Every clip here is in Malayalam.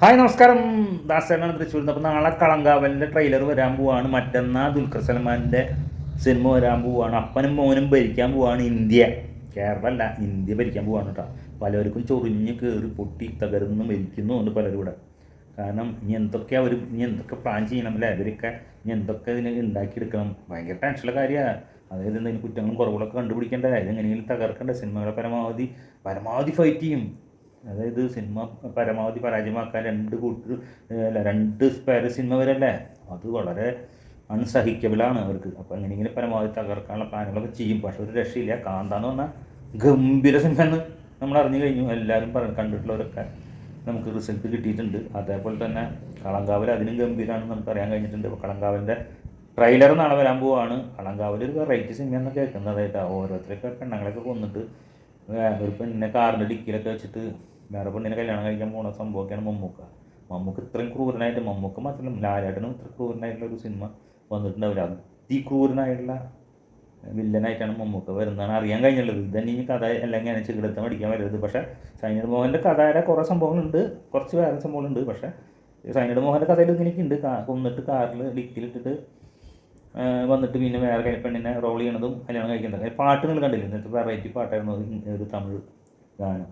ഹായ് നമസ്കാരം. ദാസേനാണ് തൃശ്ശൂരിൽ നിന്ന്. അപ്പോൾ നാളെ കളങ്കാവലിന്റെ ട്രെയിലർ വരാൻ പോവാണ്. മറ്റന്നാൾ ദുൽഖർ സൽമാന്റെ സിനിമ വരാൻ പോവാണ്. അപ്പനും മോനും ഭരിക്കാൻ പോവാണ് ഇന്ത്യ. കേരളമല്ല ഇന്ത്യ ഭരിക്കാൻ പോവാണ് കേട്ടോ. പലർക്കും ചൊറിഞ്ഞ് കയറി പൊട്ടി തകർന്ന് മരിക്കുന്നുണ്ട് പലരും ഇവിടെ. കാരണം ഇനി എന്തൊക്കെ അവർ ഇനി എന്തൊക്കെ പ്ലാൻ ചെയ്യണം അല്ലേ? അവരൊക്കെ ഇനി എന്തൊക്കെ ഇതിനെ ഉണ്ടാക്കിയെടുക്കണം? ഭയങ്കര ടെൻഷനുള്ള കാര്യമാണ് അതായത് എന്തെങ്കിലും കുറ്റങ്ങളും കുറവുകളൊക്കെ കണ്ടുപിടിക്കേണ്ട എങ്ങനെയെങ്കിലും തകർക്കേണ്ട? സിനിമകളെ പരമാവധി പരമാവധി ഫൈറ്റ് ചെയ്യും. അതായത് സിനിമ പരമാവധി പരാജയമാക്കാൻ രണ്ട് കൂട്ടർ അല്ല രണ്ട് പേര് സിനിമ വരല്ലേ? അത് വളരെ അൺസഹിക്കബിളാണ് അവർക്ക്. അപ്പോൾ ഇങ്ങനെ പരമാവധി തകർക്കാനുള്ള പ്ലാനുകളൊക്കെ ചെയ്യും. പക്ഷെ ഒരു രക്ഷയില്ല. കാന്താന്ന് പറഞ്ഞാൽ ഗംഭീര സിനിമ എന്ന് നമ്മൾ അറിഞ്ഞു കഴിഞ്ഞു. എല്ലാവരും പറ കണ്ടിട്ടുള്ളവരൊക്കെ നമുക്ക് റിസൾട്ട് കിട്ടിയിട്ടുണ്ട്. അതേപോലെ തന്നെ കളങ്കാവൽ അതിനും ഗംഭീരമാണെന്ന് നമുക്ക് അറിയാൻ കഴിഞ്ഞിട്ടുണ്ട്. അപ്പോൾ കളങ്കാവലിന്റെ ട്രെയിലർ നാളെ വരാൻ പോവാണ്. കളങ്കാവൽ ഒരു വെറൈറ്റി സിനിമ എന്നൊക്കെ കേൾക്കുന്നതായിട്ട് ഓരോരുത്തരൊക്കെ പെണ്ണങ്ങളൊക്കെ കൊന്നിട്ട് ഒരു പെണ്ണിനെ കാറിന്റെ ഡിക്കിയിലൊക്കെ വെച്ചിട്ട് വേറെ പെണ്ണിനെ കല്യാണം കഴിക്കാൻ പോകുന്ന സംഭവമൊക്കെയാണ് മമ്മൂക്ക. മമ്മൂക്ക് ഇത്രയും ക്രൂരനായിട്ട് മമ്മൂക്ക മാത്രമല്ല ലാലേട്ടനും ഇത്ര ക്രൂരനായിട്ടുള്ള ഒരു സിനിമ വന്നിട്ടുണ്ടാവില്ല. അതിക്രൂരനായിട്ടുള്ള വില്ലനായിട്ടാണ് മമ്മൂക്ക വരുന്നതാണ് അറിയാൻ കഴിഞ്ഞുള്ളത്. ഇതന്നെ ഇനി കഥ അല്ലെങ്കിൽ ഞാൻ ചികിടത്തം പഠിക്കാൻ വരരുത്. പക്ഷേ സൈനിക മോഹന്റെ കഥയുടെ കുറേ സംഭവങ്ങളുണ്ട്. കുറച്ച് വേറെ സംഭവങ്ങളുണ്ട്. പക്ഷേ സൈനിക മോഹന്റെ കഥയിൽ ഇങ്ങനെയൊക്കെ ഉണ്ട് കൊന്നിട്ട് കാറിൽ ഡിക്കിലിട്ടിട്ട് ആ, വന്നിട്ട് പിന്നെ വേറെ പെണ്ണിനെ റോൾ ചെയ്യണതും കല്യാണം കഴിക്കുന്നത്. പാട്ട് നിങ്ങൾ കണ്ടില്ല? ഇന്നത്തെ വെറൈറ്റി പാട്ടായിരുന്നു ഒരു തമിഴ് ഗാനം.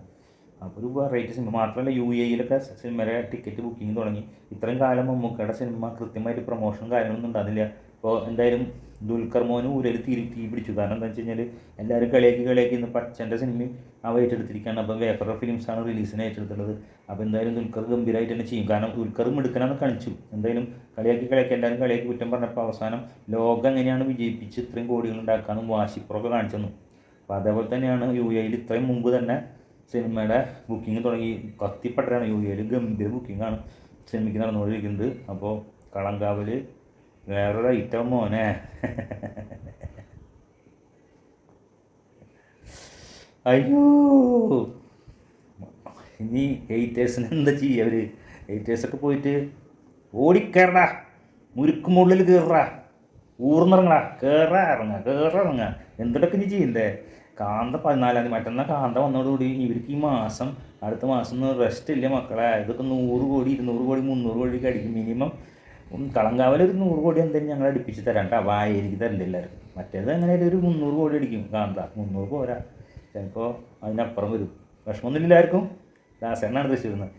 അപ്പോൾ ഒരു വെറൈറ്റി സിനിമ മാത്രമല്ല യു എയിലൊക്കെ സിനിമയുടെ ടിക്കറ്റ് ബുക്കിംഗ് തുടങ്ങി. ഇത്രയും കാലം മമ്മൂക്കയുടെ സിനിമ കൃത്യമായിട്ട് പ്രൊമോഷനും കാര്യങ്ങളൊന്നും ഉണ്ടാകുന്നില്ല അപ്പോൾ എന്തായാലും ദുൽഖർ മോനും ഊരൽ തീ തീ പിടിച്ചു. കാരണം എന്താ വെച്ച് കഴിഞ്ഞാൽ എല്ലാവരും കളിയാക്കി കളിയാക്കി ഇന്ന് പച്ചന്റെ സിനിമയും അവ ഏറ്റെടുത്തിരിക്കുകയാണ് അപ്പം വേപ്പർ ഫിലിംസാണ് റിലീസിന് ഏറ്റെടുത്തുള്ളത് അപ്പോൾ എന്തായാലും ദുൽഖർ ഗംഭീരമായിട്ട് തന്നെ ചെയ്യും. കാരണം ദുൽഖർ മിടുക്കനാണ് കാണിച്ചു എന്തായാലും കളിയാക്കി കളിയാക്കി എല്ലാവരും കളിയാക്കി കുറ്റം പറഞ്ഞപ്പോൾ അവസാനം ലോകം എങ്ങനെയാണ് വിജയിപ്പിച്ച് ഇത്രയും കോടികൾ ഉണ്ടാക്കാനും വാശിപ്പുറമൊക്കെ കാണിച്ചു തന്നു. അപ്പോൾ അതേപോലെ തന്നെയാണ് യു എയിൽ ഇത്രയും മുമ്പ് തന്നെ സിനിമയുടെ ബുക്കിംഗ് തുടങ്ങി. കത്തിപ്പെട്ടതാണ് യു എയിൽ ഗംഭീര ബുക്കിംഗാണ് സിനിമയ്ക്ക് നടന്നുകൊണ്ടിരിക്കുന്നത്. അപ്പോൾ കളങ്കാവൽ വേറൊരു ഐറ്റം മോനെ. അയ്യോ. ഇനി ഹെയ്റ്റേഴ്സിന് എന്താ ചെയ്യുക അവർ ഹെയ്റ്റേഴ്സൊക്കെ പോയിട്ട് ഓടിക്കയറടാ. മുരുക്ക് മുള്ളിൽ കയറടാ ഊർന്നിറങ്ങടാ. കയറാ ഇറങ്ങുക കയറാ ഇറങ്ങുക എന്തിട്ടൊക്കെ ഇനി ചെയ്യണ്ടേ? കാന്ത പതിനാലാം തീയതി മറ്റന്നാൾ കാന്ത വന്നതോടുകൂടി ഇവർക്ക് ഈ മാസം അടുത്ത മാസം ഒന്നും റെസ്റ്റ് ഇല്ല മക്കളെ? ഇതൊക്കെ നൂറ് കോടി ഇരുന്നൂറ് കോടി മുന്നൂറ് കോടിയൊക്കെ അടിക്കും മിനിമം കളങ്കാവൽ ഒരു നൂറ് കോടി എന്തെങ്കിലും ഞങ്ങൾ അടുപ്പിച്ച് തരാം. കേട്ടോ വായിരിക്കും തരണ്ട എല്ലാവർക്കും. മറ്റേത് എങ്ങനെയായാലും ഒരു മുന്നൂറ് കോടി അടിക്കും. കാന്ത മുന്നൂറ് പോരാ. ചിലപ്പോൾ അതിനപ്പുറം വരും. വിഷമമൊന്നുമില്ല ആർക്കും ദാസേണ്ണാണ് തൃശ്ശൂരിൽ നിന്ന്